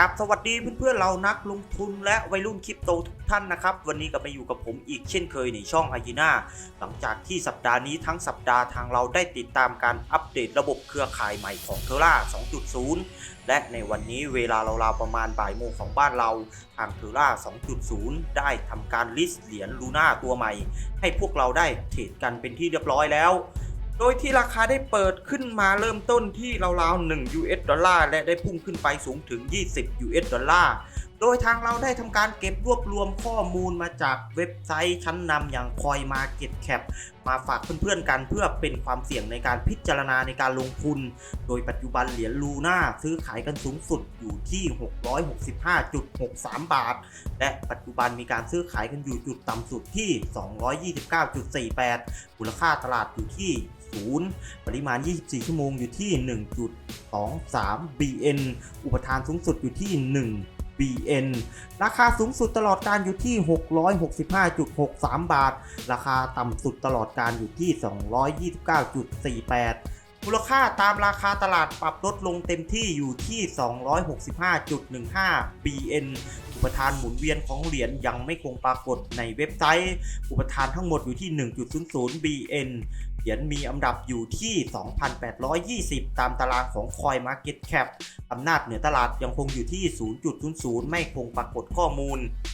ครับสวัสดีเพื่อนๆเรานักลงทุนและวัยรุ่นคริปโตทุกท่านนะครับ วันนี้ก็มาอยู่กับผมอีกเช่นเคยในช่องไอจีน่าหลังจากที่สัปดาห์นี้ทั้งสัปดาห์ทางเราได้ติดตามการอัปเดตระบบเครือข่ายใหม่ของเทอร่า2.0 และในวันนี้เวลาราวๆประมาณบ่ายโมงของบ้านเราทางเทอร่า2.0 ได้ทำการลิสต์เหรียญลูน่าตัวใหม่ ให้พวกเราได้เทรดกันเป็นที่เรียบร้อยแล้ว โดยที่ราคาได้เปิดขึ้นมาเริ่มต้นที่ราวๆ1 US ดอลลาร์และได้พุ่งขึ้นไปสูงถึง 20 US ดอลลาร์ โดยทางเราได้ทำการเก็บรวบรวมข้อมูลมาจากเว็บไซต์ชั้นนำอย่าง Coin Market Cap มาฝากเพื่อนๆกันเพื่อเป็นความเสี่ยงในการพิจารณาในการลงทุน โดยปัจจุบันเหรียญลูน่าซื้อขายกันสูงสุดอยู่ที่ 665.63 บาท และปัจจุบันมีการซื้อขายกันอยู่จุดต่ำสุดที่ 229.48มูลค่าตลาดอยู่ที่0ปริมาณ 24 ชั่วโมงอยู่ที่ 1.23 BN อุปทานสูงสุดอยู่ที่ 1 BN ราคาสูงสุดตลอดการอยู่ที่ 665.63 บาท ราคาต่ำสุดตลอดการอยู่ที่ 229.48 มูลค่าตามราคาตลาดปรับลดลงเต็มที่อยู่ที่ 265.15 BN อุปทานหมุนเวียนของเหรียญยังไม่คงปรากฏในเว็บไซต์ อุปทานทั้งหมดอยู่ที่ 1.00 BN ียญมีอันดับอยู่ที่ 2,820 ตามตารางของ Coin Market Cap อำนาจเหนือตลาดยังคงอยู่ที่ 0.00 ไม่คงปรากฏข้อมูล